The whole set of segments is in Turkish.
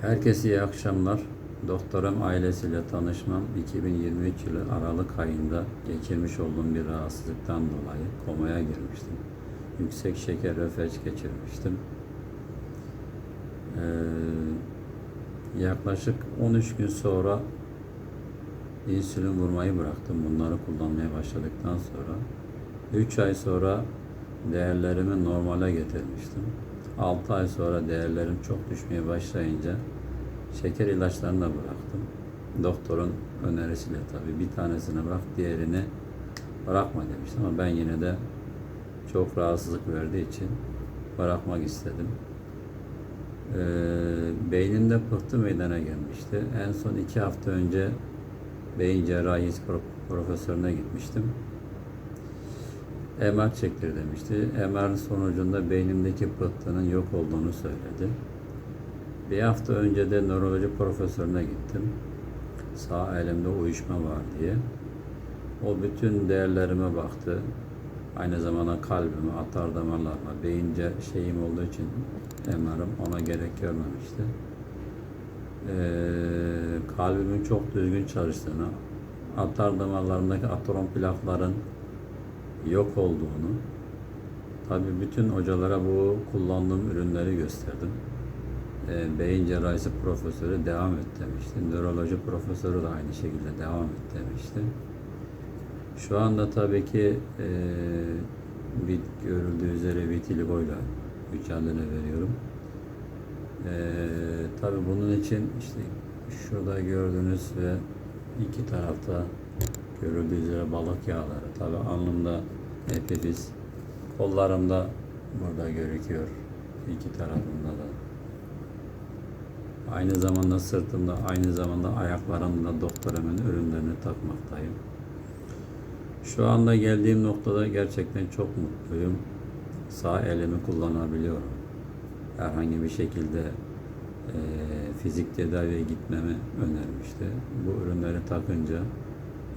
Herkese iyi akşamlar. Doktorum ailesiyle tanışmam 2023 yılı Aralık ayında geçirmiş olduğum bir rahatsızlıktan dolayı komaya girmiştim. Yüksek şeker felç geçirmiştim. Ee, yaklaşık 13 gün sonra insülin vurmayı bıraktım. Bunları kullanmaya başladıktan sonra 3 ay sonra değerlerimi normale getirmiştim. 6 ay sonra değerlerim çok düşmeye başlayınca şeker ilaçlarını da bıraktım. Doktorun önerisiyle tabii bir tanesini bırak, diğerini bırakma demiştim ama ben yine de çok rahatsızlık verdiği için bırakmak istedim. Ee, beynimde pıhtı meydana gelmişti. En son iki hafta önce beyin cerrahisi pro- profesörüne gitmiştim. MR çektir demişti. MR sonucunda beynimdeki pıhtının yok olduğunu söyledi. Bir hafta önce de nöroloji profesörüne gittim. Sağ elimde uyuşma var diye. O bütün değerlerime baktı. Aynı zamanda kalbime, atar damarlarıma, beyince şeyim olduğu için MR'ım ona gerek görmemişti. Ee, kalbimin çok düzgün çalıştığını, atar damarlarımdaki aterom plakların yok olduğunu, tabii bütün hocalara bu kullandığım ürünleri gösterdim. Ee, beyin cerrahisi profesörü devam et demişti. Nöroloji profesörü de aynı şekilde devam et demişti. Şu anda tabii ki e, bir görüldüğü üzere vitiligo ile mücadele veriyorum. E, tabii bunun için işte şurada gördüğünüz ve iki tarafta görüldüğü üzere balık yağları. Tabii alnımda epifiz, kollarımda burada gözüküyor. iki tarafımda da. Aynı zamanda sırtımda, aynı zamanda ayaklarımda doktorumun ürünlerini takmaktayım. Şu anda geldiğim noktada gerçekten çok mutluyum. Sağ elimi kullanabiliyorum. Herhangi bir şekilde e, fizik tedaviye gitmemi önermişti. Bu ürünleri takınca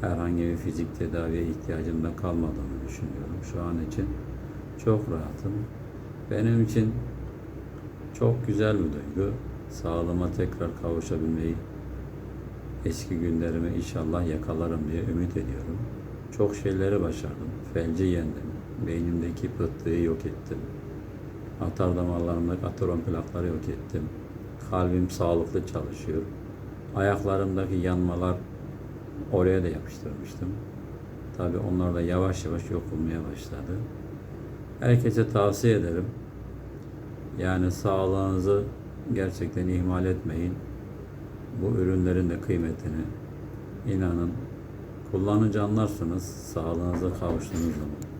herhangi bir fizik tedaviye ihtiyacım da kalmadığını düşünüyorum. Şu an için çok rahatım. Benim için çok güzel bir duygu. Sağlığıma tekrar kavuşabilmeyi, eski günlerimi inşallah yakalarım diye ümit ediyorum. Çok şeyleri başardım. Felci yendim. Beynimdeki pıhtığı yok ettim. Atar damarlarımdaki aterom plakları yok ettim. Kalbim sağlıklı çalışıyor. Ayaklarımdaki yanmalar oraya da yapıştırmıştım. Tabi onlar da yavaş yavaş yok olmaya başladı. Herkese tavsiye ederim. Yani sağlığınızı gerçekten ihmal etmeyin. Bu ürünlerin de kıymetini inanın kullanıcı anlarsınız sağlığınıza kavuştuğunuz zaman.